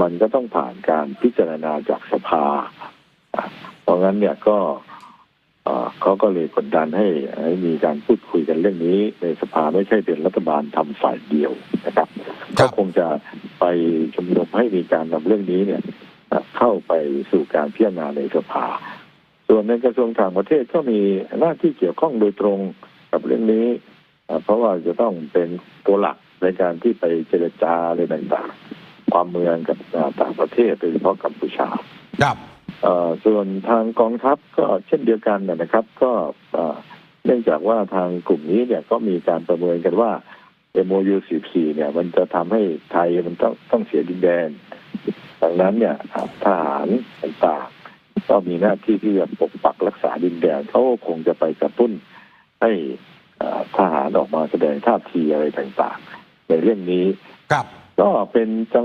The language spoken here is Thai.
มันก็ต้องผ่านการพิจารณาจากสภาอะเพราะงั้นเนี่ยก็เอ่อเขาก็เลยกดดันให้ให้มีการพูดคุยกันเรื่องนี้ ในสภาไม่ใช่เป็นรัฐบาลทำฝ่ายเดียวนะครับครัก็บคงจะไปชุมนุมให้มีการนำเรื่องนี้เนี่ยเอ่อเข้าไปสู่การพิจารณาในสภา ส่วนในกระทรวงต่างประเทศก็มีหน้าที่เกี่ยวข้องโดยตรงกับเรื่องนี้เอ่อเพราะว่าจะต้องเป็นตัวหลักในการที่ไปเจรจาอะไรต่างๆ ความเมืองกับอ่าต่างประเทศโดยเฉพาะกัมพูชาครับเอ่อส่วนทางกองทัพก็เช่นเดียวกันนะครับ ก็เอ่อเนื่องจากว่าทางกลุ่มนี้เนี่ยก็มีการประเมินกันว่า MOU 14เนี่ย มันจะทำให้ไทยมันต้องต้องเสียดินแดน ดังนั้นเนี่ยอ่าทหารต่างๆก็มีหน้าที่ที่จะปกปักรักษาดินแดนเขาก็คงจะไปกระตุ้นให้อ่าทหารออกมาแสดงท่าทีอะไรต่างๆ ในเรื่องนี้ครับก็เป็นจังหวะ